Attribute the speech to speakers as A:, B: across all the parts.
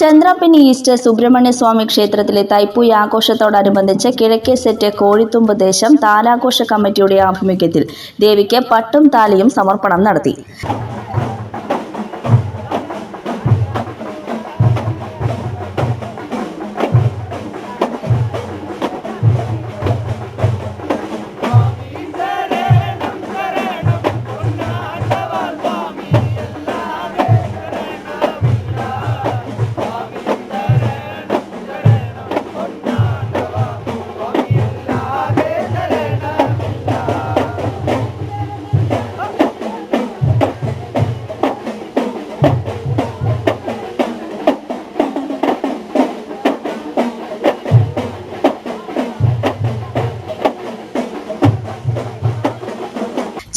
A: ചന്ദ്രപ്പനി east Subrahmanya സ്വാമി ക്ഷേത്രത്തിലെ തൈപ്പൂയ ആഘോഷത്തോടനുബന്ധിച്ച് കിഴക്കേ set Kozhithumbu ദേശം താലാഘോഷ കമ്മിറ്റിയുടെ ആഭിമുഖ്യത്തിൽ ദേവിക്ക് പട്ടും താലിയും സമർപ്പണം നടത്തി.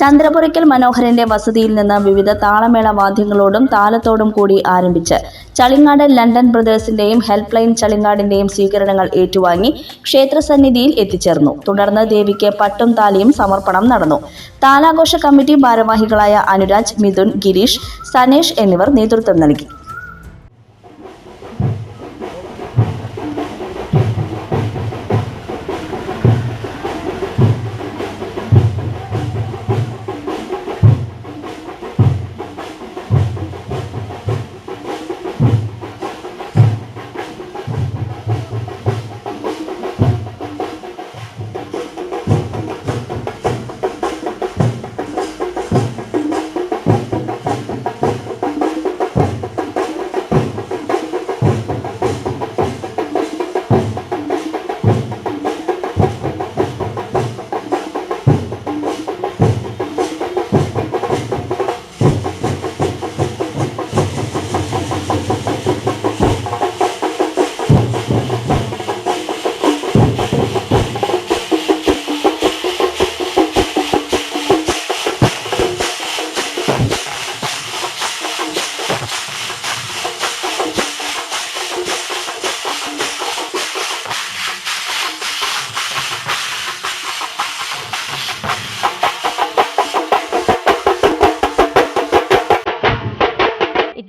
A: ചന്ദ്രപുരയ്ക്കൽ മനോഹരന്റെ വസതിയിൽ നിന്ന് വിവിധ താളമേള വാദ്യങ്ങളോടും താലത്തോടും കൂടി ആരംഭിച്ച് ചളിങ്ങാട് ലണ്ടൻ ബ്രദേഴ്സിന്റെയും ഹെൽപ്പ് ലൈൻ ചളിങ്ങാടിന്റെയും സ്വീകരണങ്ങൾ ഏറ്റുവാങ്ങി ക്ഷേത്രസന്നിധിയിൽ എത്തിച്ചേർന്നു. തുടർന്ന് ദേവിക്ക് പട്ടും താലിയും സമർപ്പണം നടന്നു. താലാഘോഷ കമ്മിറ്റി ഭാരവാഹികളായ അനുരാജ് മിഥുൻ ഗിരീഷ് സനേഷ് എന്നിവർ നേതൃത്വം നൽകി.